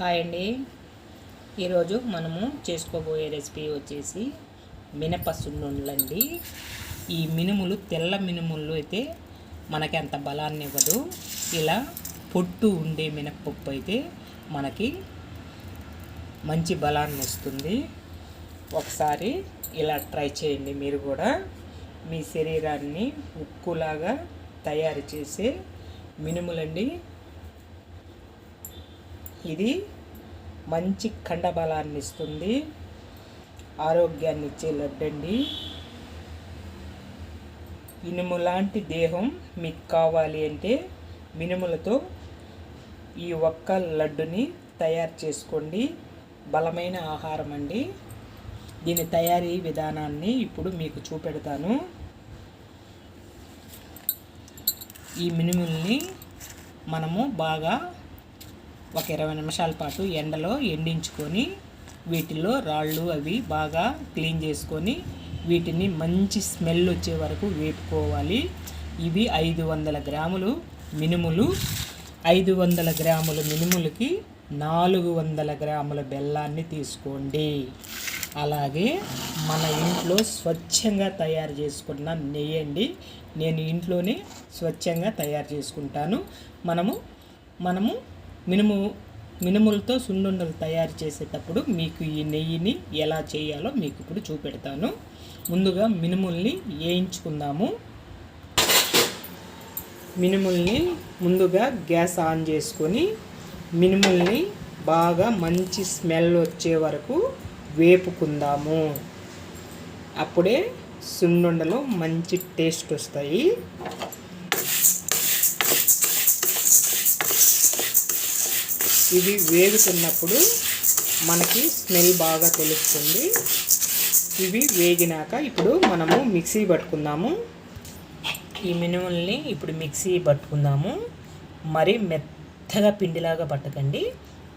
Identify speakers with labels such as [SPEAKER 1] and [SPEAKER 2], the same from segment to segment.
[SPEAKER 1] Hi అండి. ఈరోజు మనము చేసుకోబోయే రెసిపీ వచ్చేసి మినప సున్నుండ్లండి ఈ మినుములు తెల్ల మినుములు అయితే మనకి అంత బలాన్ని ఇవ్వదు ఇలా పొట్టు ఉండే మినపప్పు అయితే మనకి మంచి బలాన్ని ఇస్తుంది ఒకసారి ఇలా ట్రై చేయండి మీరు కూడా. మీ శరీరాన్ని ఉక్కులాగా తయారు చేసే మినుములండి. ఇది మంచి ఖండబలాన్ని ఇస్తుంది ఆరోగ్యాన్ని ఇచ్చే లడ్డండి. ఇనుము లాంటి దేహం మీకు కావాలి అంటే మినుములతో ఈ ఒక్క లడ్డుని తయారు చేసుకోండి. బలమైన ఆహారం అండి. దీని తయారీ విధానాన్ని ఇప్పుడు మీకు చూపెడతాను. ఈ మినుముల్ని మనము బాగా ఒక ఇరవై నిమిషాల పాటు ఎండలో ఎండించుకొని వీటిలో రాళ్ళు అవి బాగా క్లీన్ చేసుకొని వీటిని మంచి స్మెల్ వచ్చే వరకు వేపుకోవాలి. ఇవి ఐదు వందల గ్రాములు మినుములు. ఐదు వందల గ్రాముల మినుములకి నాలుగు వందల గ్రాముల బెల్లాన్ని తీసుకోండి. అలాగే మన ఇంట్లో స్వచ్ఛంగా తయారు చేసుకున్న నెయ్యి అండి. నేను ఇంట్లోనే స్వచ్ఛంగా తయారు చేసుకుంటాను. మనము మనము మినుము మినుములతో సున్నుండలు తయారు చేసేటప్పుడు మీకు ఈ నెయ్యిని ఎలా చేయాలో మీకు ఇప్పుడు చూపెడతాను. ముందుగా మినుముల్ని వేయించుకుందాము. మినుముల్ని ముందుగా గ్యాస్ ఆన్ చేసుకొని మినుముల్ని బాగా మంచి స్మెల్ వచ్చే వరకు వేపుకుందాము. అప్పుడే సున్నుండలు మంచి టేస్ట్ వస్తాయి. ఇవి వేగుతున్నప్పుడు మనకి స్మెల్ బాగా తెలుస్తుంది. ఇవి వేగినాక ఇప్పుడు మనము మిక్సీ పట్టుకుందాము. ఈ మినుముల్ని ఇప్పుడు మిక్సీ పట్టుకుందాము. మరి మెత్తగా పిండిలాగా పట్టకండి.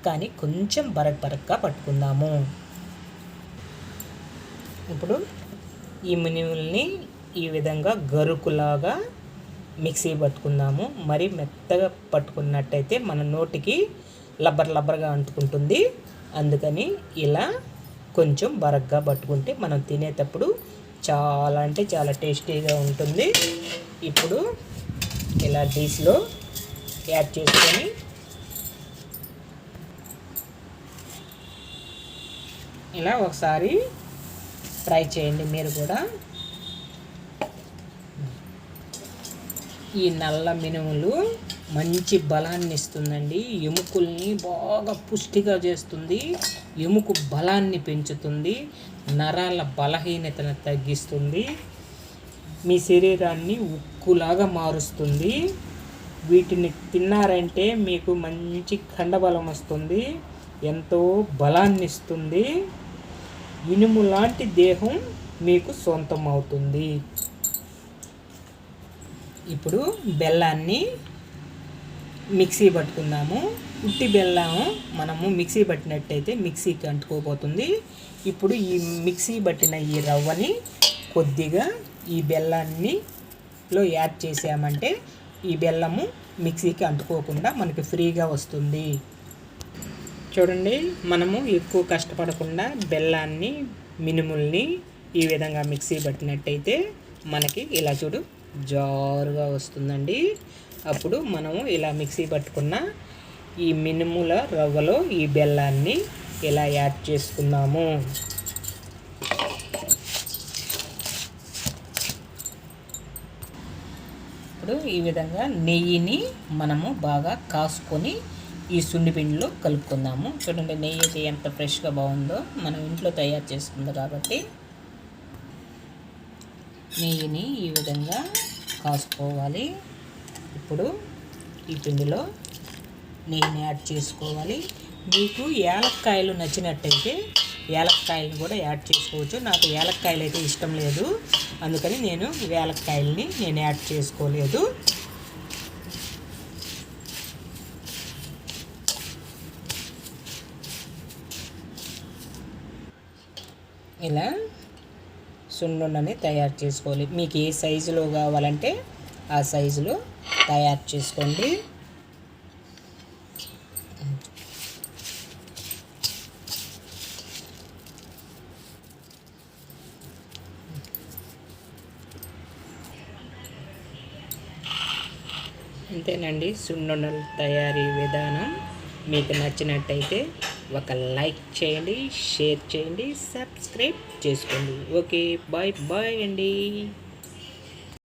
[SPEAKER 1] కానీ కొంచెం బరక్ బరక్గా పట్టుకుందాము. ఇప్పుడు ఈ మినుముల్ని ఈ విధంగా గరుకులాగా మిక్సీ పట్టుకుందాము. మరి మెత్తగా పట్టుకున్నట్టయితే మన నోటికి లబ్బర్ లబ్బర్గా అంటుకుంటుంది. అందుకని ఇలా కొంచెం బరగ్గా పట్టుకుంటే మనం తినేటప్పుడు చాలా అంటే చాలా టేస్టీగా ఉంటుంది. ఇప్పుడు ఇలా డీస్లో యాడ్ చేసుకొని ఇలా ఒకసారి ట్రై చేయండి మీరు కూడా. ఈ నల్ల మినుములు మంచి బలాన్ని ఇస్తుందండి ఎముకల్ని బాగా పుష్టిగా చేస్తుంది. ఎముకు బలాన్ని పెంచుతుంది. నరాల బలహీనతను తగ్గిస్తుంది. మీ శరీరాన్ని ఉక్కులాగా మారుస్తుంది. వీటిని తిన్నారంటే మీకు మంచి కండబలం వస్తుంది. ఎంతో బలాన్ని ఇస్తుంది ఇనుము లాంటి దేహం మీకు సొంతం అవుతుంది ఇప్పుడు బెల్లాన్ని మిక్సీ పట్టుకుందాము. ఉట్టి బెల్లం మనము మిక్సీ పట్టినట్టయితే మిక్సీకి అంటుకోబోతుంది. ఇప్పుడు ఈ మిక్సీ పట్టిన ఈ రవ్వని కొద్దిగా ఈ బెల్లాన్ని లో యాడ్ చేసామంటే ఈ బెల్లము మిక్సీకి అంటుకోకుండా మనకి ఫ్రీగా వస్తుంది. చూడండి మనము ఎక్కువ కష్టపడకుండా బెల్లాన్ని మినుముల్ని ఈ విధంగా మిక్సీ పట్టినట్టయితే మనకి ఇలా చూడు జారుగా వస్తుందండి. అప్పుడు మనము ఇలా మిక్సీ పట్టుకున్న ఈ మినుముల రవ్వలో ఈ బెల్లాన్ని ఇలా యాడ్ చేసుకున్నాము ఇప్పుడు ఈ విధంగా నెయ్యిని మనము బాగా కాసుకొని ఈ సుండిపిండిలో కలుపుకుందాము. చూడండి నెయ్యి అయితే ఎంత ఫ్రెష్గా బాగుందో. మనం ఇంట్లో తయారు చేసుకుంది కాబట్టి. నెయ్యిని ఈ విధంగా కాసుకోవాలి. ఇప్పుడు ఈ పిండిలో నెయ్యిని యాడ్ చేసుకోవాలి. మీకు ఏలక్కాయలు నచ్చినట్టయితే ఏలక్కాయలను కూడా యాడ్ చేసుకోవచ్చు. నాకు ఏలక్కాయలు అయితే ఇష్టం లేదు. అందుకని నేను ఏలక్కాయలని నేను యాడ్ చేసుకోలేదు. ఇలా సున్నుండని తయారు చేసుకోవాలి. మీకు ఏ సైజులో కావాలంటే ఆ సైజులో తయారు చేసుకోండి. అంతేనండి. సున్నుండలు తయారీ విధానం మీకు నచ్చినట్టయితే ఒక లైక్ చేయండి షేర్ చేయండి సబ్స్క్రైబ్ చేసుకోండి. ఓకే బాయ్ బాయ్ అండి.